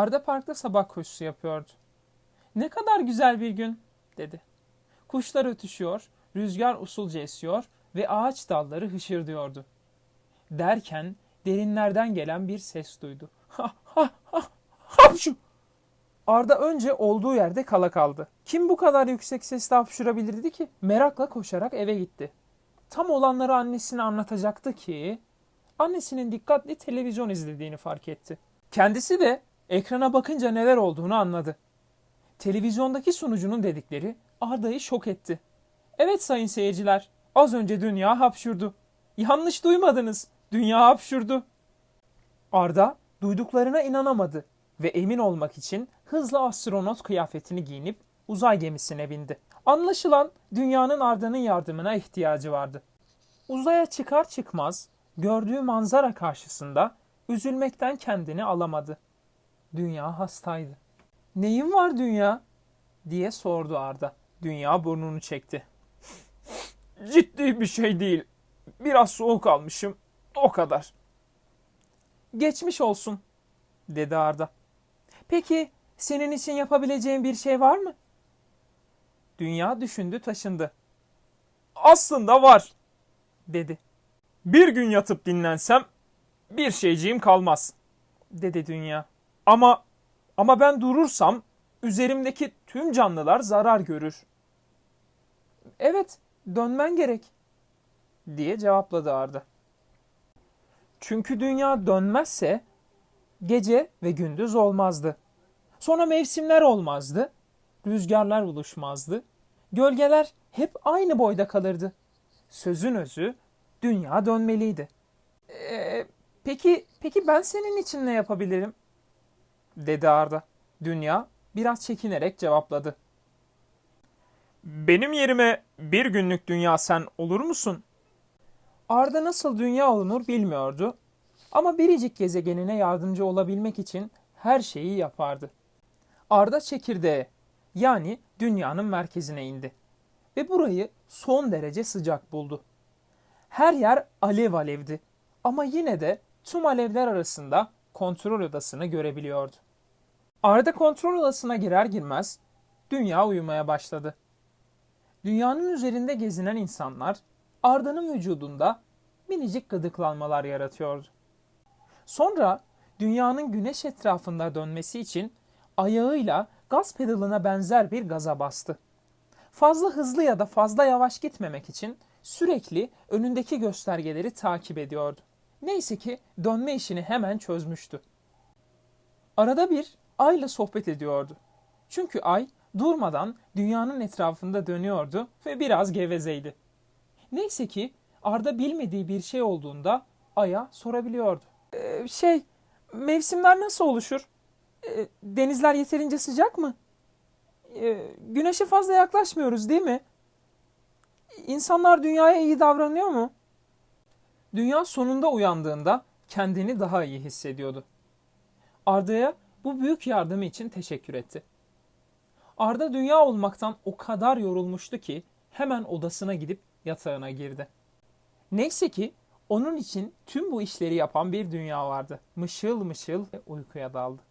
Arda parkta sabah koşusu yapıyordu. Ne kadar güzel bir gün dedi. Kuşlar ötüşüyor, rüzgar usulca esiyor ve ağaç dalları hışırdıyordu. Derken derinlerden gelen bir ses duydu. Ha ha ha hapşu! Arda önce olduğu yerde kala kaldı. Kim bu kadar yüksek sesle hapşurabilirdi ki? Merakla koşarak eve gitti. Tam olanları annesine anlatacaktı ki annesinin dikkatli televizyon izlediğini fark etti. Kendisi de ekrana bakınca neler olduğunu anladı. Televizyondaki sunucunun dedikleri Arda'yı şok etti. Evet sayın seyirciler, az önce dünya hapşurdu. Yanlış duymadınız, dünya hapşurdu. Arda duyduklarına inanamadı ve emin olmak için hızla astronot kıyafetini giyinip uzay gemisine bindi. Anlaşılan dünyanın Arda'nın yardımına ihtiyacı vardı. Uzaya çıkar çıkmaz gördüğü manzara karşısında üzülmekten kendini alamadı. Dünya hastaydı. Neyin var dünya? diye sordu Arda. Dünya burnunu çekti. Ciddi bir şey değil. Biraz soğuk almışım. O kadar. Geçmiş olsun, dedi Arda. Peki senin için yapabileceğim bir şey var mı? Dünya düşündü taşındı. Aslında var, dedi. Bir gün yatıp dinlensem bir şeyciğim kalmaz, dedi Dünya. Ama ama ben durursam üzerimdeki tüm canlılar zarar görür. Evet, dönmen gerek, diye cevapladı Arda. Çünkü dünya dönmezse gece ve gündüz olmazdı. Sonra mevsimler olmazdı, rüzgarlar buluşmazdı, gölgeler hep aynı boyda kalırdı. Sözün özü dünya dönmeliydi. Ee, peki, peki ben senin için ne yapabilirim? Dedi Arda. Dünya biraz çekinerek cevapladı. Benim yerime bir günlük dünya sen olur musun? Arda nasıl dünya olunur bilmiyordu. Ama biricik gezegenine yardımcı olabilmek için her şeyi yapardı. Arda çekirdeğe yani dünyanın merkezine indi. Ve burayı son derece sıcak buldu. Her yer alev alevdi. Ama yine de tüm alevler arasında kontrol odasını görebiliyordu. Arda kontrol odasına girer girmez dünya uyumaya başladı. Dünyanın üzerinde gezinen insanlar Arda'nın vücudunda minicik gıdıklanmalar yaratıyordu. Sonra dünyanın güneş etrafında dönmesi için ayağıyla gaz pedalına benzer bir gaza bastı. Fazla hızlı ya da fazla yavaş gitmemek için sürekli önündeki göstergeleri takip ediyordu. Neyse ki dönme işini hemen çözmüştü. Arada bir ayla sohbet ediyordu. Çünkü ay durmadan dünyanın etrafında dönüyordu ve biraz gevezeydi. Neyse ki Arda bilmediği bir şey olduğunda aya sorabiliyordu. Ee, şey, mevsimler nasıl oluşur? Ee, denizler yeterince sıcak mı? Ee, güneşe fazla yaklaşmıyoruz değil mi? İnsanlar dünyaya iyi davranıyor mu? Dünya sonunda uyandığında kendini daha iyi hissediyordu. Arda'ya bu büyük yardımı için teşekkür etti. Arda dünya olmaktan o kadar yorulmuştu ki hemen odasına gidip yatağına girdi. Neyse ki onun için tüm bu işleri yapan bir dünya vardı. Mışıl mışıl uykuya daldı.